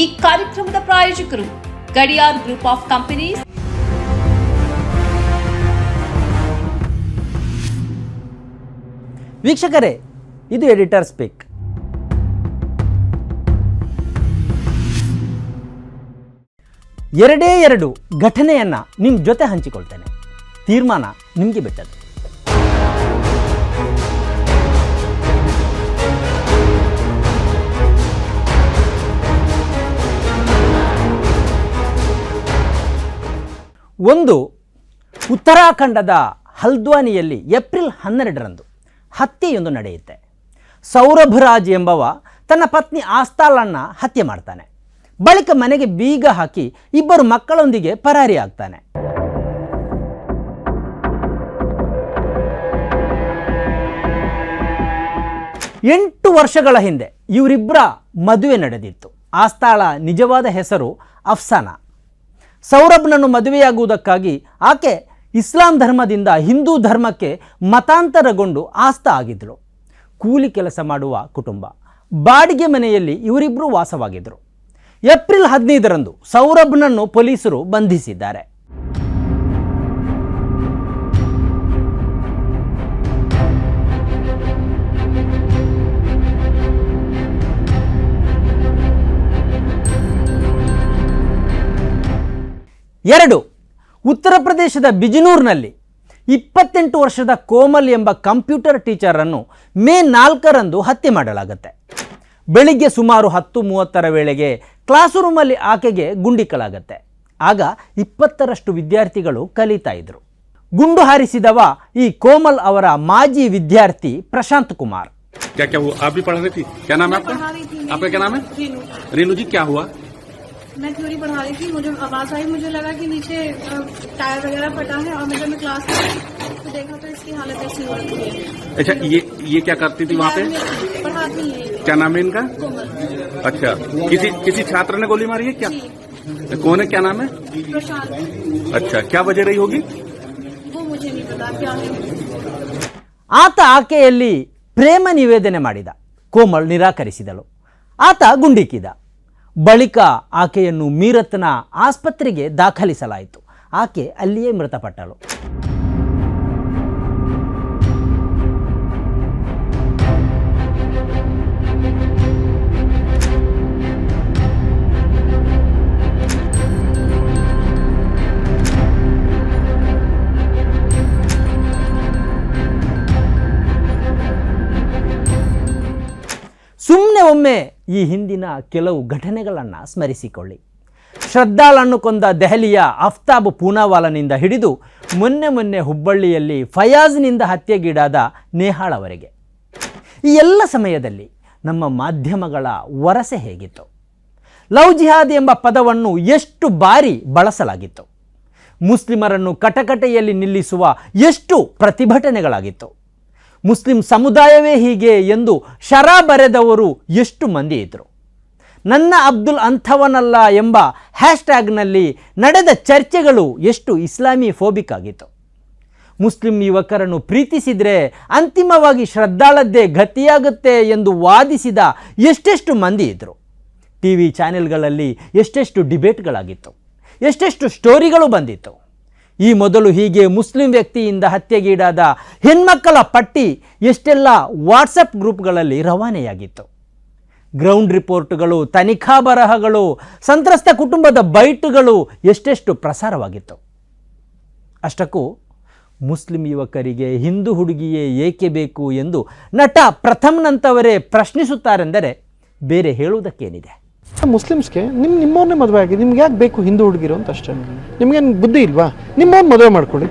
ಈ ಕಾರ್ಯಕ್ರಮದ ಪ್ರಾಯೋಜಕರು ಗಡಿಯಾರ್ ಗ್ರೂಪ್ ಆಫ್ ಕಂಪನೀಸ್. ವೀಕ್ಷಕರೇ, ಇದು ಎಡಿಟರ್ ಸ್ಪೀಕ್. ಎರಡೇ ಎರಡು ಘಟನೆಯನ್ನು ನಿಮ್ಮ ಜೊತೆ ಹಂಚಿಕೊಳ್ತೇನೆ. ತೀರ್ಮಾನ ನಿಮಗೆ ಬಿಟ್ಟದ್ದು. ಒಂದು ಉತ್ತರಾಖಂಡದ ಹಲ್ದ್ವಾನಿಯಲ್ಲಿ ಏಪ್ರಿಲ್ ಹನ್ನೆರಡರಂದು ಹತ್ಯೆಯೊಂದು ನಡೆಯುತ್ತೆ. ಸೌರಭರಾಜ್ ಎಂಬವ ತನ್ನ ಪತ್ನಿ ಆಸ್ತಾಳನ್ನ ಹತ್ಯೆ ಮಾಡ್ತಾನೆ. ಬಳಿಕ ಮನೆಗೆ ಬೀಗ ಹಾಕಿ ಇಬ್ಬರು ಮಕ್ಕಳೊಂದಿಗೆ ಪರಾರಿ ಆಗ್ತಾನೆ. ಎಂಟು ವರ್ಷಗಳ ಹಿಂದೆ ಇವರಿಬ್ಬರ ಮದುವೆ ನಡೆದಿತ್ತು. ಆಸ್ತಾಳ ನಿಜವಾದ ಹೆಸರು ಅಫ್ಸಾನಾ. ಸೌರಭ್ನನ್ನು ಮದುವೆಯಾಗುವುದಕ್ಕಾಗಿ ಆಕೆ ಇಸ್ಲಾಂ ಧರ್ಮದಿಂದ ಹಿಂದೂ ಧರ್ಮಕ್ಕೆ ಮತಾಂತರಗೊಂಡು ಆಸ್ತ ಆಗಿದ್ದರು ಕೂಲಿ ಕೆಲಸ ಮಾಡುವ ಕುಟುಂಬ. ಬಾಡಿಗೆ ಮನೆಯಲ್ಲಿ ಇವರಿಬ್ಬರು ವಾಸವಾಗಿದ್ದರು. ಏಪ್ರಿಲ್ ಹದಿನೈದರಂದು ಸೌರಭ್ನನ್ನು ಪೊಲೀಸರು ಬಂಧಿಸಿದ್ದಾರೆ. ಎರಡು ಉತ್ತರ ಪ್ರದೇಶದ ಬಿಜನೂರ್ನಲ್ಲಿ ಇಪ್ಪತ್ತೆಂಟು ವರ್ಷದ ಕೋಮಲ್ ಎಂಬ ಕಂಪ್ಯೂಟರ್ ಟೀಚರನ್ನು ಮೇ ನಾಲ್ಕರಂದು ಹತ್ಯೆ ಮಾಡಲಾಗುತ್ತೆ. ಬೆಳಿಗ್ಗೆ ಸುಮಾರು ಹತ್ತು ಮೂವತ್ತರ ವೇಳೆಗೆ ಕ್ಲಾಸ್ ರೂಮಲ್ಲಿ ಆಕೆಗೆ ಗುಂಡಿಕ್ಕಲಾಗತ್ತೆ. ಆಗ ಇಪ್ಪತ್ತರಷ್ಟು ವಿದ್ಯಾರ್ಥಿಗಳು ಕಲಿತಾ ಇದ್ರು. ಗುಂಡು ಹಾರಿಸಿದವ ಈ ಕೋಮಲ್ ಅವರ ಮಾಜಿ ವಿದ್ಯಾರ್ಥಿ ಪ್ರಶಾಂತ್ ಕುಮಾರ್. मैं। आपका क्या नाम है रेनू रेणु जी क्या हुआ मैं थ्योरी पढ़ा रही थी मुझे आवाज आई मुझे लगा कि नीचे अ, टायर वगैरह फटा है और मैं जब मैं क्लास में आई, तो देखा तो इसकी हालत ऐसी हो रखी है अच्छा ये ये क्या करती थी वहाँ पे लैब में थी, पढ़ाती है क्या नाम है इनका कोमल अच्छा किसी किसी छात्र ने गोली मारी है क्या जी कौन है क्या नाम है प्रशांत अच्छा क्या वजह रही होगी वो मुझे नहीं पता क्या है ಆತ ಆಕೆಯಲ್ಲಿ ಪ್ರೇಮ ನಿವೇದನೆ ಮಾಡಿದ ಕೋಮಲ್ ನಿರಾಕರಿಸಿದಳು ಆತ ಗುಂಡಿಕ್ಕಿದ ಬಳಿಕ ಆಕೆಯನ್ನು ಮೀರತ್ನ ಆಸ್ಪತ್ರೆಗೆ ದಾಖಲಿಸಲಾಯಿತು. ಆಕೆ ಅಲ್ಲಿಯೇ ಮೃತಪಟ್ಟಳು. ಸುಮ್ಮನೆ ಒಮ್ಮೆ ಈ ಹಿಂದಿನ ಕೆಲವು ಘಟನೆಗಳನ್ನು ಸ್ಮರಿಸಿಕೊಳ್ಳಿ. ಶ್ರದ್ಧಾಳನ್ನು ಕೊಂದ ದೆಹಲಿಯ ಅಫ್ತಾಬ್ ಪೂನಾವಾಲನಿಂದ ಹಿಡಿದು ಮೊನ್ನೆ ಮೊನ್ನೆ ಹುಬ್ಬಳ್ಳಿಯಲ್ಲಿ ಫಯಾಜ್ನಿಂದ ಹತ್ಯೆಗೀಡಾದ ನೇಹಾಳವರೆಗೆ ಈ ಎಲ್ಲ ಸಮಯದಲ್ಲಿ ನಮ್ಮ ಮಾಧ್ಯಮಗಳ ವರಸೆ ಹೇಗಿತ್ತು? ಲವ್ ಜಿಹಾದ್ ಎಂಬ ಪದವನ್ನು ಎಷ್ಟು ಬಾರಿ ಬಳಸಲಾಗಿತ್ತು? ಮುಸ್ಲಿಮರನ್ನು ಕಟಕಟೆಯಲ್ಲಿ ನಿಲ್ಲಿಸುವ ಎಷ್ಟು ಪ್ರತಿಭಟನೆಗಳಾಗಿತ್ತು? ಮುಸ್ಲಿಂ ಸಮುದಾಯವೇ ಹೀಗೆ ಎಂದು ಶರ ಬರೆದವರು ಎಷ್ಟು ಮಂದಿ ಇದ್ದರು ನನ್ನ ಅಬ್ದುಲ್ ಅಂಥವನಲ್ಲ ಎಂಬ ಹ್ಯಾಶ್ಟ್ಯಾಗ್ನಲ್ಲಿ ನಡೆದ ಚರ್ಚೆಗಳು ಎಷ್ಟು ಇಸ್ಲಾಮಿ ಫೋಬಿಕ್ ಆಗಿತ್ತು. ಮುಸ್ಲಿಂ ಯುವಕರನ್ನು ಪ್ರೀತಿಸಿದರೆ ಅಂತಿಮವಾಗಿ ಶ್ರದ್ಧಾಳದ್ದೇ ಗತಿಯಾಗುತ್ತೆ ಎಂದು ವಾದಿಸಿದ ಎಷ್ಟೆಷ್ಟು ಮಂದಿ ಇದ್ದರು ಟಿ ವಿ ಚಾನೆಲ್ಗಳಲ್ಲಿ ಎಷ್ಟೆಷ್ಟು ಡಿಬೇಟ್ಗಳಾಗಿತ್ತು. ಎಷ್ಟೆಷ್ಟು ಸ್ಟೋರಿಗಳು ಬಂದಿತ್ತು. ಈ ಮೊದಲು ಹೀಗೆ ಮುಸ್ಲಿಂ ವ್ಯಕ್ತಿಯಿಂದ ಹತ್ಯೆಗೀಡಾದ ಹೆಣ್ಮಕ್ಕಳ ಪಟ್ಟಿ ಎಷ್ಟೆಲ್ಲ ವಾಟ್ಸಪ್ ಗ್ರೂಪ್ಗಳಲ್ಲಿ ರವಾನೆಯಾಗಿತ್ತು. ಗ್ರೌಂಡ್ ರಿಪೋರ್ಟ್ಗಳು, ತನಿಖಾ ಬರಹಗಳು, ಸಂತ್ರಸ್ತ ಕುಟುಂಬದ ಬೈಟ್ಗಳು ಎಷ್ಟೆಷ್ಟು ಪ್ರಸಾರವಾಗಿತ್ತು. ಅಷ್ಟಕ್ಕೂ ಮುಸ್ಲಿಂ ಯುವಕರಿಗೆ ಹಿಂದೂ ಹುಡುಗಿಯೇ ಏಕೆ ಬೇಕು ಎಂದು ನಟ ಪ್ರಥಮ್ನಂಥವರೇ ಪ್ರಶ್ನಿಸುತ್ತಾರೆಂದರೆ ಬೇರೆ ಹೇಳುವುದಕ್ಕೇನಿದೆ? ಮುಸ್ಲಿಮ್ಸ್ಗೆ ನಿಮ್ಮ ನಿಮ್ಮವ್ರನ್ನೇ ಮದುವೆ ಆಗಿ ನಿಮ್ಗೆ ಯಾಕೆ ಬೇಕು ಹಿಂದೂ ಹುಡುಗಿರು ಅಂತ ಅಷ್ಟೇ? ನಿಮ್ಗೇನು ಬುದ್ಧಿ ಇಲ್ವಾ? ನಿಮ್ಮವ್ರನ್ನ ಮದುವೆ ಮಾಡ್ಕೊಳ್ಳಿ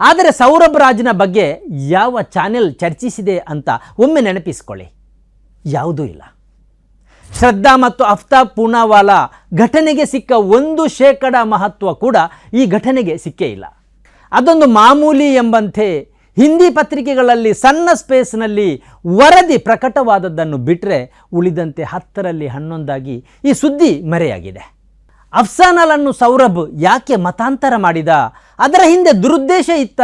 ಆದರೆ ಸೌರಭ್ ರಾಜ್ನ ಬಗ್ಗೆ ಯಾವ ಚಾನೆಲ್ ಚರ್ಚಿಸಿದೆ ಅಂತ ಒಮ್ಮೆ ನೆನಪಿಸ್ಕೊಳ್ಳಿ. ಯಾವುದೂ ಇಲ್ಲ. ಶ್ರದ್ಧಾ ಮತ್ತು ಅಫ್ತಾಬ್ ಪೂನಾವಾಲಾ ಘಟನೆಗೆ ಸಿಕ್ಕ ಒಂದು ಶೇಕಡ ಮಹತ್ವ ಕೂಡ ಈ ಘಟನೆಗೆ ಸಿಕ್ಕೇ ಇಲ್ಲ. ಅದೊಂದು ಮಾಮೂಲಿ ಎಂಬಂತೆ ಹಿಂದಿ ಪತ್ರಿಕೆಗಳಲ್ಲಿ ಸಣ್ಣ ಸ್ಪೇಸ್ನಲ್ಲಿ ವರದಿ ಪ್ರಕಟವಾದದ್ದನ್ನು ಬಿಟ್ಟರೆ ಉಳಿದಂತೆ ಹತ್ತರಲ್ಲಿ ಹನ್ನೊಂದಾಗಿ ಈ ಸುದ್ದಿ ಮರೆಯಾಗಿದೆ. ಅಫ್ಸಾನಲನ್ನು ಸೌರಭ್ ಯಾಕೆ ಮತಾಂತರ ಮಾಡಿದ? ಅದರ ಹಿಂದೆ ದುರುದ್ದೇಶ ಇತ್ತ?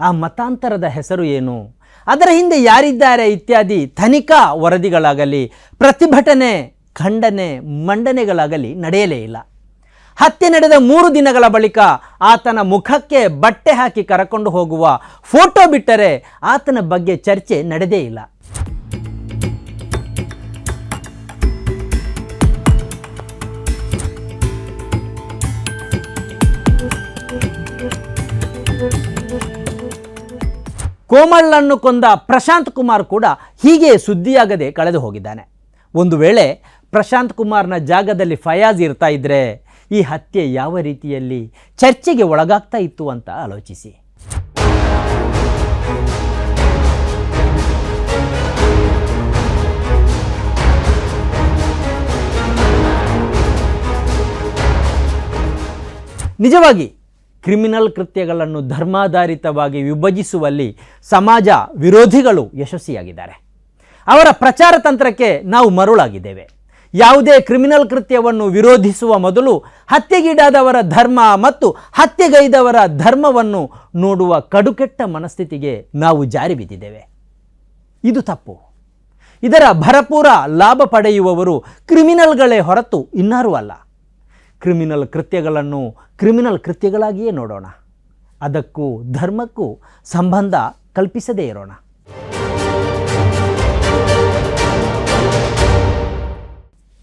ಆ ಮತಾಂತರದ ಹೆಸರು ಏನು? ಅದರ ಹಿಂದೆ ಯಾರಿದ್ದಾರೆ ಇತ್ಯಾದಿ ತನಿಖಾ ವರದಿಗಳಾಗಲಿ, ಪ್ರತಿಭಟನೆ, ಖಂಡನೆ, ಮಂಡನೆಗಳಾಗಲಿ ನಡೆಯಲೇ ಇಲ್ಲ. ಹತ್ಯೆ ನಡೆದ ಮೂರು ದಿನಗಳ ಬಳಿಕ ಆತನ ಮುಖಕ್ಕೆ ಬಟ್ಟೆ ಹಾಕಿ ಕರಕೊಂಡು ಹೋಗುವ ಫೋಟೋ ಬಿಟ್ಟರೆ ಆತನ ಬಗ್ಗೆ ಚರ್ಚೆ ನಡೆದೇ ಇಲ್ಲ. ಕೋಮಳ್ಳನ್ನು ಕೊಂದ ಪ್ರಶಾಂತ್ ಕುಮಾರ್ ಕೂಡ ಹೀಗೆ ಸುದ್ದಿಯಾಗದೆ ಕಳೆದು ಹೋಗಿದ್ದಾನೆ. ಒಂದು ವೇಳೆ ಪ್ರಶಾಂತ್ ಕುಮಾರ್ನ ಜಾಗದಲ್ಲಿ ಫಯಾಜ್ ಇರ್ತಾ ಇದ್ರೆ ಈ ಹತ್ಯೆ ಯಾವ ರೀತಿಯಲ್ಲಿ ಚರ್ಚೆಗೆ ಒಳಗಾಗ್ತಾ ಇತ್ತು ಅಂತ ಆಲೋಚಿಸಿ. ನಿಜವಾಗಿ ಕ್ರಿಮಿನಲ್ ಕೃತ್ಯಗಳನ್ನು ಧರ್ಮಾಧಾರಿತವಾಗಿ ವಿಭಜಿಸುವಲ್ಲಿ ಸಮಾಜ ವಿರೋಧಿಗಳು ಯಶಸ್ವಿಯಾಗಿದ್ದಾರೆ. ಅವರ ಪ್ರಚಾರ ತಂತ್ರಕ್ಕೆ ನಾವು ಮರುಳಾಗಿದ್ದೇವೆ. ಯಾವುದೇ ಕ್ರಿಮಿನಲ್ ಕೃತ್ಯವನ್ನು ವಿರೋಧಿಸುವ ಮೊದಲು ಹತ್ಯೆಗೀಡಾದವರ ಧರ್ಮ ಮತ್ತು ಹತ್ಯೆಗೈದವರ ಧರ್ಮವನ್ನು ನೋಡುವ ಕಡುಕೆಟ್ಟ ಮನಸ್ಥಿತಿಗೆ ನಾವು ಜಾರಿ ಬಿದ್ದಿದ್ದೇವೆ. ಇದು ತಪ್ಪು. ಇದರ ಭರಪೂರ ಲಾಭ ಪಡೆಯುವವರು ಕ್ರಿಮಿನಲ್ಗಳೇ ಹೊರತು ಇನ್ನಾರೂ ಅಲ್ಲ. ಕ್ರಿಮಿನಲ್ ಕೃತ್ಯಗಳನ್ನು ಕ್ರಿಮಿನಲ್ ಕೃತ್ಯಗಳಾಗಿಯೇ ನೋಡೋಣ. ಅದಕ್ಕೂ ಧರ್ಮಕ್ಕೂ ಸಂಬಂಧ ಕಲ್ಪಿಸದೇ ಇರೋಣ.